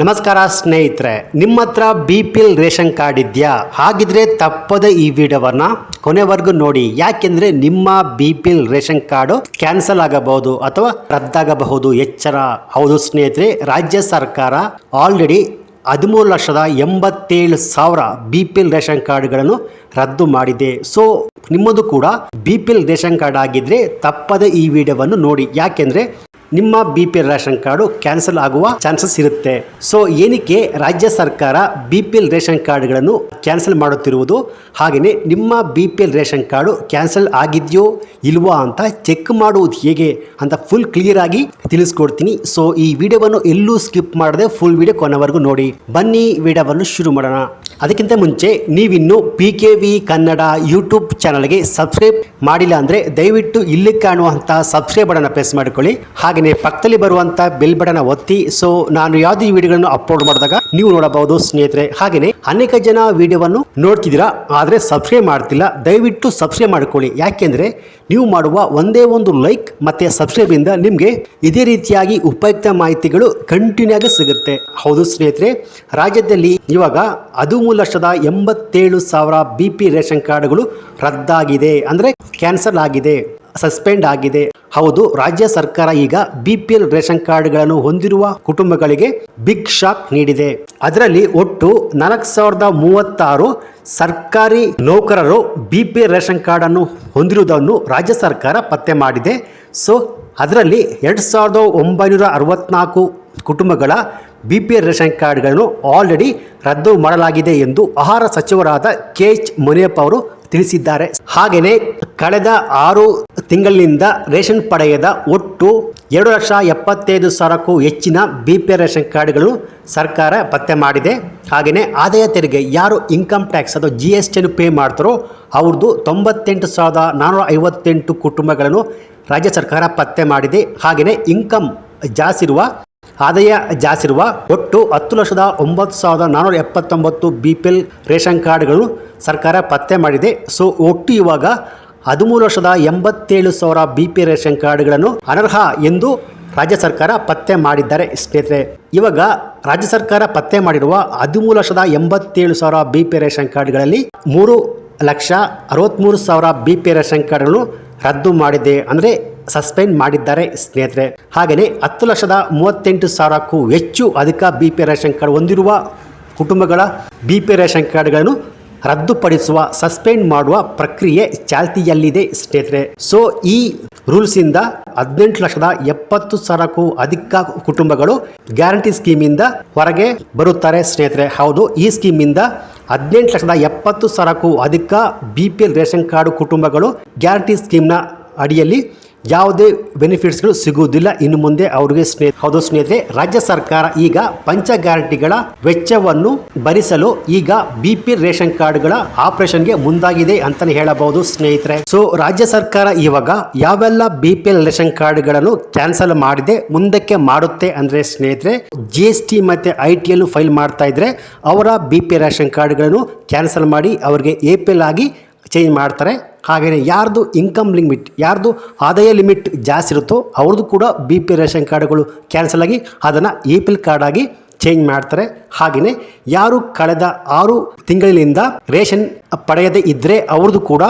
ನಮಸ್ಕಾರ ಸ್ನೇಹಿತರೆ ನಿಮ್ಮ ಹತ್ರ B P L ration card ಇದೆಯಾ? ಹಾಗಿದ್ರೆ ತಪ್ಪದೆ ಈ ವಿಡಿಯೋವನ್ನ ಕೊನೆವರೆಗೂ ನೋಡಿ. ಯಾಕೆಂದ್ರೆ ನಿಮ್ಮ B P L ration card cancel ಆಗಬಹುದು ಅಥವಾ ರದ್ದಾಗಬಹುದು. ಎಚ್ಚರ? ಹೌದು ಸ್ನೇಹಿತರೆ, ರಾಜ್ಯ ಸರ್ಕಾರ ಆಲ್ರೆಡಿ ಹದಿಮೂರು ಲಕ್ಷದ ಎಂಬತ್ತೇಳು ಸಾವಿರ ಬಿ ಪಿ ಎಲ್ ರೇಷನ್ ಕಾರ್ಡ್ಗಳನ್ನು ರದ್ದು ಮಾಡಿದೆ. ಸೊ, ನಿಮ್ಮದು ಕೂಡ B P L ration card ಆಗಿದ್ರೆ ತಪ್ಪದೆ ಈ ವಿಡಿಯೋವನ್ನು ನೋಡಿ. ಯಾಕೆಂದ್ರೆ ನಿಮ್ಮ B P L ration card cancel ಆಗುವ ಚಾನ್ಸಸ್ ಇರುತ್ತೆ. ಸೊ ಏನಕ್ಕೆ ರಾಜ್ಯ ಸರ್ಕಾರ ಬಿ ಪಿ ಎಲ್ ರೇಷನ್ ಕಾರ್ಡ್ಗಳನ್ನು ಕ್ಯಾನ್ಸಲ್ ಮಾಡುತ್ತಿರುವುದು? ಹಾಗೆಯೇ ನಿಮ್ಮ B P L ration card cancel ಆಗಿದೆಯೋ ಇಲ್ವಾ ಅಂತ ಚೆಕ್ ಮಾಡುವುದು ಹೇಗೆ ಅಂತ ಫುಲ್ ಕ್ಲಿಯರ್ ಆಗಿ ತಿಳಿಸ್ಕೊಡ್ತೀನಿ. ಸೊ ಈ ವಿಡಿಯೋವನ್ನು ಎಲ್ಲೂ ಸ್ಕಿಪ್ ಮಾಡದೆ ಫುಲ್ ವಿಡಿಯೋ ಕೊನೆವರೆಗೂ ನೋಡಿ. ಬನ್ನಿ ವಿಡಿಯೋವನ್ನು ಶುರು ಮಾಡೋಣ. ಅದಕ್ಕಿಂತ ಮುಂಚೆ ನೀವಿನ್ನು P K V Kannada YouTube ಚಾನಲ್ಗೆ ಸಬ್ಸ್ಕ್ರೈಬ್ ಮಾಡಿಲ್ಲ ಅಂದರೆ ದಯವಿಟ್ಟು ಇಲ್ಲಿ ಕಾಣುವಂಥ ಸಬ್ಸ್ಕ್ರೈಬ್ ಬಟನ್ ಪ್ರೆಸ್ ಮಾಡಿಕೊಳ್ಳಿ. ಹಾಗೆಯೇ ಪಕ್ಕದಲ್ಲಿ ಬರುವಂಥ ಬೆಲ್ ಬಟನ್ ಒತ್ತಿ ಸೊ ನಾನು ಯಾವುದೇ ವಿಡಿಯೋಗಳನ್ನು ಅಪ್ಲೋಡ್ ಮಾಡಿದಾಗ ನೀವು ನೋಡಬಹುದು ಸ್ನೇಹಿತರೆ. ಹಾಗೆಯೇ ಅನೇಕ ಜನ ವಿಡಿಯೋವನ್ನು ನೋಡ್ತಿದ್ದೀರಾ, ಆದರೆ ಸಬ್ಸ್ಕ್ರೈಬ್ ಮಾಡ್ತಿಲ್ಲ. ದಯವಿಟ್ಟು ಸಬ್ಸ್ಕ್ರೈಬ್ ಮಾಡ್ಕೊಳ್ಳಿ. ಯಾಕೆಂದರೆ ನೀವು ಮಾಡುವ ಒಂದೇ ಒಂದು ಲೈಕ್ ಮತ್ತು ಸಬ್ಸ್ಕ್ರೈಬಿಂದ ನಿಮಗೆ ಇದೇ ರೀತಿಯಾಗಿ ಉಪಯುಕ್ತ ಮಾಹಿತಿಗಳು ಕಂಟಿನ್ಯೂ ಆಗಿ ಸಿಗುತ್ತೆ. ಹೌದು ಸ್ನೇಹಿತರೆ, ರಾಜ್ಯದಲ್ಲಿ ಇವಾಗ ಹದಿಮೂರು ಲಕ್ಷದ ಎಂಬತ್ತೇಳು ಸಾವಿರ ಬಿ ಪಿ ರೇಷನ್ ಕಾರ್ಡ್ಗಳು ರದ್ದಾಗಿದೆ. ಅಂದರೆ ಕ್ಯಾನ್ಸಲ್ ಆಗಿದೆ. ಸಸ್ಪೆಂಡ್ ಆಗಿದೆ. ಹೌದು, ರಾಜ್ಯ ಸರ್ಕಾರ ಈಗ ಬಿಪಿಎಲ್ ರೇಷನ್ ಕಾರ್ಡ್ಗಳನ್ನು ಹೊಂದಿರುವ ಕುಟುಂಬಗಳಿಗೆ ಬಿಗ್ ಶಾಕ್ ನೀಡಿದೆ. ಅದರಲ್ಲಿ ಒಟ್ಟು ನಾಲ್ಕು ಸಾವಿರದ ಮೂವತ್ತಾರು ಸರ್ಕಾರಿ ನೌಕರರು ಬಿಪಿಎಲ್ ರೇಷನ್ ಕಾರ್ಡನ್ನು ಹೊಂದಿರುವುದನ್ನು ರಾಜ್ಯ ಸರ್ಕಾರ ಪತ್ತೆ ಮಾಡಿದೆ. ಸೊ, ಅದರಲ್ಲಿ ಎರಡು ಸಾವಿರದ ಒಂಬೈನೂರ ಅರವತ್ನಾಲ್ಕು ಕುಟುಂಬಗಳ ಬಿ ಪಿ ಎಲ್ ರೇಷನ್ ಕಾರ್ಡ್ಗಳನ್ನು ಆಲ್ರೆಡಿ ರದ್ದು ಮಾಡಲಾಗಿದೆ ಎಂದು ಆಹಾರ ಸಚಿವರಾದ ಕೆ ಎಚ್ ಮುನಿಯಪ್ಪ ಅವರು ತಿಳಿಸಿದ್ದಾರೆ. ಹಾಗೆಯೇ ಕಳೆದ ಆರು ತಿಂಗಳಿನಿಂದ ರೇಷನ್ ಪಡೆಯದ ಒಟ್ಟು ಎರಡು ಲಕ್ಷ ಎಪ್ಪತ್ತೈದು ಸಾವಿರಕ್ಕೂ ಹೆಚ್ಚಿನ ಬಿ ಪಿ ಎಲ್ ರೇಷನ್ ಕಾರ್ಡ್ಗಳು ಸರ್ಕಾರ ಪತ್ತೆ ಮಾಡಿದೆ. ಹಾಗೆಯೇ ಆದಾಯ ತೆರಿಗೆ ಯಾರು ಇನ್ಕಮ್ ಟ್ಯಾಕ್ಸ್ ಅಥವಾ ಜಿ ಎಸ್ ಟಿಯನ್ನು ಪೇ ಮಾಡ್ತಾರೋ ಅವ್ರದ್ದು ತೊಂಬತ್ತೆಂಟು ಸಾವಿರದ ನಾನ್ನೂರ ಐವತ್ತೆಂಟು ಕುಟುಂಬಗಳನ್ನು ರಾಜ್ಯ ಸರ್ಕಾರ ಪತ್ತೆ ಮಾಡಿದೆ. ಹಾಗೆಯೇ ಇನ್ಕಮ್ ಜಾಸ್ತಿ ಇರುವ ಆದಾಯ ಜಾಸ್ತಿ ಇರುವ ಒಟ್ಟು ಹತ್ತು ಲಕ್ಷದ ಒಂಬತ್ತು ಸಾವಿರದ ನಾನ್ನೂರ ಎಪ್ಪತ್ತೊಂಬತ್ತು ಬಿ ಪಿ ಎಲ್ ರೇಷನ್ ಕಾರ್ಡ್ಗಳು ಸರ್ಕಾರ ಪತ್ತೆ ಮಾಡಿದೆ. ಸೊ, ಒಟ್ಟು ಇವಾಗ ಹದಿಮೂರು ಲಕ್ಷದ ಎಂಬತ್ತೇಳು ಸಾವಿರ ಬಿ ಪಿ ರೇಷನ್ ಕಾರ್ಡ್ಗಳನ್ನು ಅನರ್ಹ ಎಂದು ರಾಜ್ಯ ಸರ್ಕಾರ ಪತ್ತೆ ಮಾಡಿದ್ದಾರೆ ಸ್ನೇಹಿತರೆ. ಇವಾಗ ರಾಜ್ಯ ಸರ್ಕಾರ ಪತ್ತೆ ಮಾಡಿರುವ ಹದಿಮೂರು ಲಕ್ಷದ ಎಂಬತ್ತೇಳು ಸಾವಿರ ಬಿ ಪಿ ರೇಷನ್ ಕಾರ್ಡ್ಗಳಲ್ಲಿ ಮೂರು ಲಕ್ಷ ಅರವತ್ತ್ಮೂರು ಸಾವಿರ ಬಿ ಪಿ ರೇಷನ್ ಕಾರ್ಡ್ಗಳನ್ನು ರದ್ದು ಮಾಡಿದೆ. ಅಂದರೆ ಸಸ್ಪೆಂಡ್ ಮಾಡಿದ್ದಾರೆ ಸ್ನೇಹಿತರೆ. ಹಾಗೆಯೇ ಹತ್ತು ಲಕ್ಷದ ಮೂವತ್ತೆಂಟು ಸಾವಿರಕ್ಕೂ ಹೆಚ್ಚು ಅಧಿಕ ಬಿ ಪಿ ರೇಷನ್ ಕಾರ್ಡ್ ಹೊಂದಿರುವ ಕುಟುಂಬಗಳ ಬಿ ಪಿ ರೇಷನ್ ಕಾರ್ಡ್ಗಳನ್ನು ರದ್ದುಪಡಿಸುವ, ಸಸ್ಪೆಂಡ್ ಮಾಡುವ ಪ್ರಕ್ರಿಯೆ ಚಾಲ್ತಿಯಲ್ಲಿದೆ ಸ್ನೇಹಿತರೆ. ಸೊ ಈ ರೂಲ್ಸಿಂದ ಹದಿನೆಂಟು ಲಕ್ಷದ ಎಪ್ಪತ್ತು ಸಾವಿರಕ್ಕೂ ಅಧಿಕ ಕುಟುಂಬಗಳು ಗ್ಯಾರಂಟಿ ಸ್ಕೀಮಿಂದ ಹೊರಗೆ ಬರುತ್ತಾರೆ ಸ್ನೇಹಿತರೆ. ಹೌದು, ಈ ಸ್ಕೀಮಿಂದ ಹದಿನೆಂಟು ಲಕ್ಷದ ಎಪ್ಪತ್ತು ಸಾವಿರಕ್ಕೂ ಅಧಿಕ B P L ration card ಕುಟುಂಬಗಳು ಗ್ಯಾರಂಟಿ ಸ್ಕೀಮ್ನ ಅಡಿಯಲ್ಲಿ ಯಾವುದೇ ಬೆನಿಫಿಟ್ಸ್ಗಳು ಸಿಗುವುದಿಲ್ಲ. ಇನ್ನು ಮುಂದೆ ಅವರಿಗೆ ಸ್ನೇಹ, ಹೌದು ಸ್ನೇಹಿತರೆ, ರಾಜ್ಯ ಸರ್ಕಾರ ಈಗ ಪಂಚ ಗ್ಯಾರಂಟಿಗಳ ವೆಚ್ಚವನ್ನು ಭರಿಸಲು ಈಗ ಬಿ ಪಿ ರೇಷನ್ ಕಾರ್ಡ್ಗಳ ಆಪರೇಷನ್ಗೆ ಮುಂದಾಗಿದೆ ಅಂತಾನೆ ಹೇಳಬಹುದು ಸ್ನೇಹಿತರೆ. ಸೊ ರಾಜ್ಯ ಸರ್ಕಾರ ಇವಾಗ ಯಾವೆಲ್ಲ ಬಿ ಪಿ ಎಲ್ ರೇಷನ್ ಕಾರ್ಡ್ಗಳನ್ನು ಕ್ಯಾನ್ಸಲ್ ಮಾಡಿದೆ, ಮುಂದಕ್ಕೆ ಮಾಡುತ್ತೆ ಅಂದ್ರೆ ಸ್ನೇಹಿತರೆ ಜಿ ಎಸ್ ಟಿ ಮತ್ತೆ ಐ ಟಿ ಎಲ್ ಫೈಲ್ ಮಾಡ್ತಾ ಇದ್ರೆ ಅವರ ಬಿ ಪಿ ರೇಷನ್ ಕಾರ್ಡ್ಗಳನ್ನು ಕ್ಯಾನ್ಸಲ್ ಮಾಡಿ ಅವರಿಗೆ ಎ ಪಿ ಎಲ್ ಆಗಿ ಚೇಂಜ್ ಮಾಡ್ತಾರೆ. ಹಾಗೆಯೇ ಯಾರ್ದು ಇನ್ಕಮ್ ಲಿಮಿಟ್ ಯಾರ್ದು ಆದಾಯ ಲಿಮಿಟ್ ಜಾಸ್ತಿ ಇರುತ್ತೋ ಅವ್ರದ್ದು ಕೂಡ ಬಿ ಪಿ ರೇಷನ್ ಕಾರ್ಡ್ಗಳು ಕ್ಯಾನ್ಸಲ್ ಆಗಿ ಅದನ್ನು ಎ ಪಿ ಎಲ್ ಕಾರ್ಡ್ ಆಗಿ ಚೇಂಜ್ ಮಾಡ್ತಾರೆ. ಹಾಗೆಯೇ ಯಾರು ಕಳೆದ ಆರು ತಿಂಗಳಿನಿಂದ ರೇಷನ್ ಪಡೆಯದೇ ಇದ್ದರೆ ಅವ್ರದ್ದು ಕೂಡ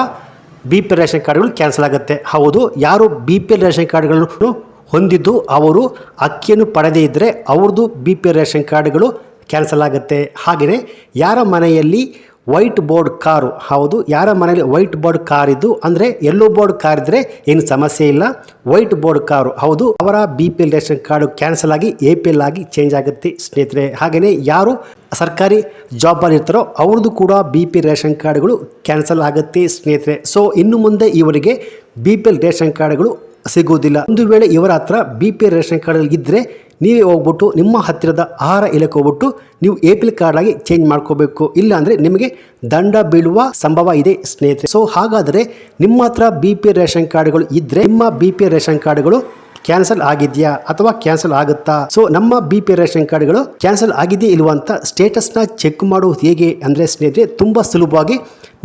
ಬಿ ಪಿ ರೇಷನ್ ಕಾರ್ಡ್ಗಳು ಕ್ಯಾನ್ಸಲ್ ಆಗುತ್ತೆ. ಹೌದು, ಯಾರು ಬಿ ಪಿ ಎಲ್ ರೇಷನ್ ಕಾರ್ಡ್ಗಳನ್ನು ಹೊಂದಿದ್ದು ಅವರು ಅಕ್ಕಿಯನ್ನು ಪಡೆದೇ ಇದ್ದರೆ ಅವ್ರದ್ದು ಬಿ ಪಿ ರೇಷನ್ ಕಾರ್ಡ್ಗಳು ಕ್ಯಾನ್ಸಲ್ ಆಗುತ್ತೆ. ಹಾಗೆಯೇ ಯಾರ ಮನೆಯಲ್ಲಿ ವೈಟ್ ಬೋರ್ಡ್ ಕಾರು. ಹೌದು, ಯಾರ ಮನೆಯಲ್ಲಿ ವೈಟ್ ಬೋರ್ಡ್ ಕಾರ್ ಇದ್ದು ಅಂದರೆ ಯೆಲ್ಲೋ ಬೋರ್ಡ್ ಕಾರ್ ಇದ್ದರೆ ಏನು ಸಮಸ್ಯೆ ಇಲ್ಲ. ವೈಟ್ ಬೋರ್ಡ್ ಕಾರು, ಹೌದು, ಅವರ B P L ration card cancel ಆಗಿ ಎ ಪಿ ಎಲ್ ಆಗಿ ಚೇಂಜ್ ಆಗುತ್ತೆ ಸ್ನೇಹಿತರೆ. ಹಾಗೆಯೇ ಯಾರು ಸರ್ಕಾರಿ ಜಾಬಲ್ಲಿ ಇರ್ತಾರೋ ಅವ್ರದ್ದು ಕೂಡ ಬಿ ಪಿ ರೇಷನ್ ಕಾರ್ಡ್ಗಳು ಕ್ಯಾನ್ಸಲ್ ಆಗುತ್ತೆ ಸ್ನೇಹಿತರೆ. ಸೊ ಇನ್ನು ಮುಂದೆ ಇವರಿಗೆ ಬಿ ಪಿ ಎಲ್ ರೇಷನ್ ಕಾರ್ಡ್ಗಳು ಸಿಗುವುದಿಲ್ಲ. ಒಂದು ವೇಳೆ ಇವರ ಹತ್ರ ಬಿ ಪಿ ರೇಷನ್ ಕಾರ್ಡ್ ನೀವೇ ಹೋಗ್ಬಿಟ್ಟು ನಿಮ್ಮ ಹತ್ತಿರದ ಆಹಾರ ಇಲಾಖೆ ಹೋಗ್ಬಿಟ್ಟು ನೀವು ಎ ಪಿ ಎಲ್ ಕಾರ್ಡ್ ಆಗಿ ಚೇಂಜ್ ಮಾಡ್ಕೋಬೇಕು. ಇಲ್ಲ ಅಂದರೆ ನಿಮಗೆ ದಂಡ ಬೀಳುವ ಸಂಭವ ಇದೆ ಸ್ನೇಹಿತರೆ. ಸೊ ಹಾಗಾದರೆ ನಿಮ್ಮ ಹತ್ರ ಬಿ ಪಿ ರೇಷನ್ ಕಾರ್ಡ್ಗಳು ಇದ್ದರೆ ನಿಮ್ಮ ಬಿ ಪಿ ರೇಷನ್ ಕಾರ್ಡ್ಗಳು ಕ್ಯಾನ್ಸಲ್ ಆಗಿದೆಯಾ ಅಥವಾ ಕ್ಯಾನ್ಸಲ್ ಆಗುತ್ತಾ? ಸೊ ನಮ್ಮ ಬಿ ಪಿ ರೇಷನ್ ಕಾರ್ಡ್ಗಳು ಕ್ಯಾನ್ಸಲ್ ಆಗಿದೆಯಾ ಇಲ್ವಾ ಅಂತ ಸ್ಟೇಟಸ್ನ ಚೆಕ್ ಮಾಡುವುದು ಹೇಗೆ ಅಂದರೆ ಸ್ನೇಹಿತರೆ, ತುಂಬ ಸುಲಭವಾಗಿ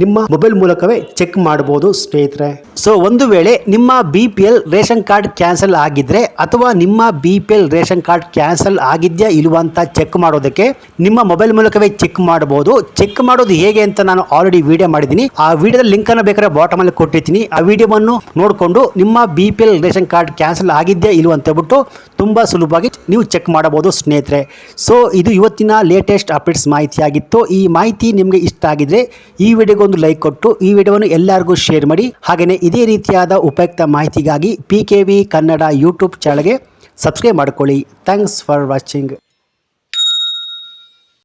ನಿಮ್ಮ ಮೊಬೈಲ್ ಮೂಲಕವೇ ಚೆಕ್ ಮಾಡಬಹುದು ಸ್ನೇಹಿತರೆ. ಸೊ ಒಂದು ವೇಳೆ ನಿಮ್ಮ B P L ration card cancel ಆಗಿದ್ರೆ ಅಥವಾ ನಿಮ್ಮ B P L ration card cancel ಆಗಿದ್ಯಾ ಇಲ್ವಾ ಅಂತ ಚೆಕ್ ಮಾಡೋದಕ್ಕೆ ನಿಮ್ಮ ಮೊಬೈಲ್ ಮೂಲಕವೇ ಚೆಕ್ ಮಾಡಬಹುದು ಚೆಕ್ ಮಾಡೋದು ಹೇಗೆ ಅಂತ ನಾನು ಆಲ್ರೆಡಿ ವಿಡಿಯೋ ಮಾಡಿದ್ದೀನಿ. ಆ ವಿಡಿಯೋದ ಲಿಂಕ್ ಅನ್ನು ಬೇಕಾದ್ರೆ ಬಾಟಮ್ ಅಲ್ಲಿ ಕೊಟ್ಟಿರ್ತೀನಿ. ಆ ವಿಡಿಯೋವನ್ನು ನೋಡಿಕೊಂಡು ನಿಮ್ಮ B P L ration card cancel ಆಗಿದ್ಯಾ ಇಲ್ವಾ ಅಂತ ಹೇಳ್ಬಿಟ್ಟು ತುಂಬ ಸುಲಭವಾಗಿ ನೀವು ಚೆಕ್ ಮಾಡಬಹುದು, ಸ್ನೇಹಿತರೆ. ಸೊ ಇದು ಇವತ್ತಿನ ಲೇಟೆಸ್ಟ್ ಅಪ್ಡೇಟ್ಸ್ ಮಾಹಿತಿ ಆಗಿತ್ತು ಈ ಮಾಹಿತಿ ನಿಮಗೆ ಇಷ್ಟ ಆಗಿದ್ರೆ ಈ ವಿಡಿಯೋಗೊಂದು ಲೈಕ್ ಕೊಟ್ಟು ಈ ವಿಡಿಯೋವನ್ನು ಎಲ್ಲರಿಗೂ ಶೇರ್ ಮಾಡಿ. ಹಾಗೆಯೇ ಇದೇ ರೀತಿಯಾದ ಉಪಯುಕ್ತ ಮಾಹಿತಿಗಾಗಿ P K V Kannada YouTube ಚಾನಲ್ಗೆ ಸಬ್ಸ್ಕ್ರೈಬ್ ಮಾಡ್ಕೊಳ್ಳಿ. Thanks for watching